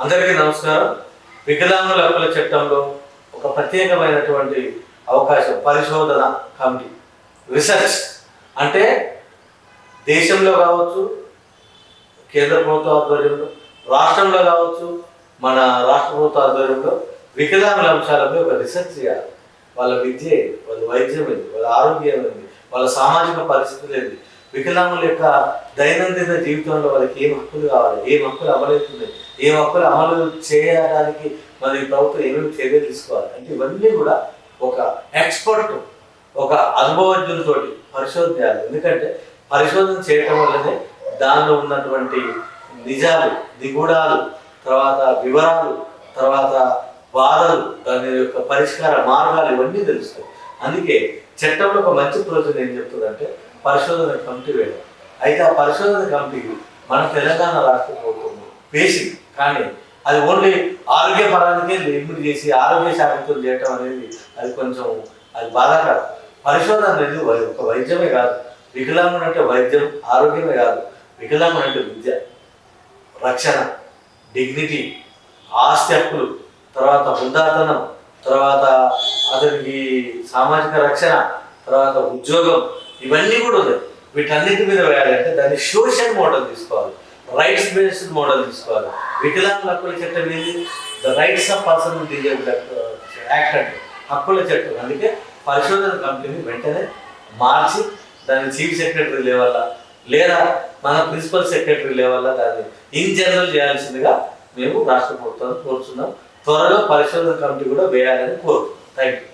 అందరికీ నమస్కారం. వికలాంగుల హక్కుల చట్టంలో ఒక ప్రత్యేకమైనటువంటి అవకాశం పరిశోధన కమిటీ రీసెర్చ్. అంటే దేశంలో కావచ్చు కేంద్ర ప్రభుత్వ ఆధ్వర్యంలో రాష్ట్రంలో కావచ్చు మన రాష్ట్ర ప్రభుత్వ ఆధ్వర్యంలో వికలాంగుల అంశాలపై ఒక రీసెర్చ్ చేయాలి. వాళ్ళ విద్య వాళ్ళ వైద్యం ఏంది? వాళ్ళ ఆరోగ్యం ఏంది? వాళ్ళ సామాజిక పరిస్థితులు ఏంటి వికలాంగుల యొక్క దైనందిన జీవితంలో వాళ్ళకి ఏం హక్కులు కావాలి? ఏం హక్కులు అమలవుతున్నాయి? ఏం హక్కులు అమలు చేయడానికి మరి ప్రభుత్వం ఏమేమి చర్యలు తీసుకోవాలి? అంటే ఇవన్నీ కూడా ఒక ఎక్స్పర్ట్ ఒక అనుభవజ్ఞులతోటి పరిశోధన చేయాలి ఎందుకంటే పరిశోధన చేయటం వల్లనే దానిలో ఉన్నటువంటి నిజాలు నిగూఢాలు తర్వాత వివరాలు తర్వాత బాధలు దాని యొక్క పరిష్కార మార్గాలు ఇవన్నీ తెలుస్తాయి. అందుకే చట్టంలో ఒక మంచి ప్రయోజనం ఏం చెప్తుందంటే పరిశోధన కమిటీ వేయడం అయితే ఆ పరిశోధన కమిటీ మన తెలంగాణ రాష్ట్ర ప్రభుత్వం బేసిక్ కానీ అది ఓన్లీ ఆరోగ్య పరానికే లిమిట్ చేసి ఆరోగ్య శాఖతో చేయటం అనేది అది కొంచెం అది బాధాకరం. పరిశోధన అనేది ఒక వైద్యమే కాదు. వికలాంగుడు అంటే వైద్యం ఆరోగ్యమే కాదు. వికలాంగుడు అంటే విద్య రక్షణ డిగ్నిటీ ఆస్తి హక్కులు తర్వాత హుందాతనం తర్వాత అతనికి సామాజిక రక్షణ తర్వాత ఉద్యోగం ఇవన్నీ కూడా ఉన్నాయి. వీటన్నిటి మీద వేయాలంటే దాన్ని సోషల్ మోడల్ తీసుకోవాలి. రైట్స్ బేస్డ్ మోడల్ తీసుకోవాలి. వికలాంగుల హక్కుల చట్టం ఏంది? The rights of person disable act అంటే హక్కుల చట్టం. అందుకే పరిశోధన కమిటీని వెంటనే మార్చి దాన్ని చీఫ్ సెక్రటరీ లెవెల్ లేదా మన ప్రిన్సిపల్ సెక్రటరీ లెవెల్ దాన్ని ఇన్ జనరల్ చేయాల్సిందిగా మేము రాష్ట్ర ప్రభుత్వాన్ని కోరుతున్నాం త్వరలో పరిశోధన కమిటీ కూడా వేయాలని కోరుతున్నాం. Thank you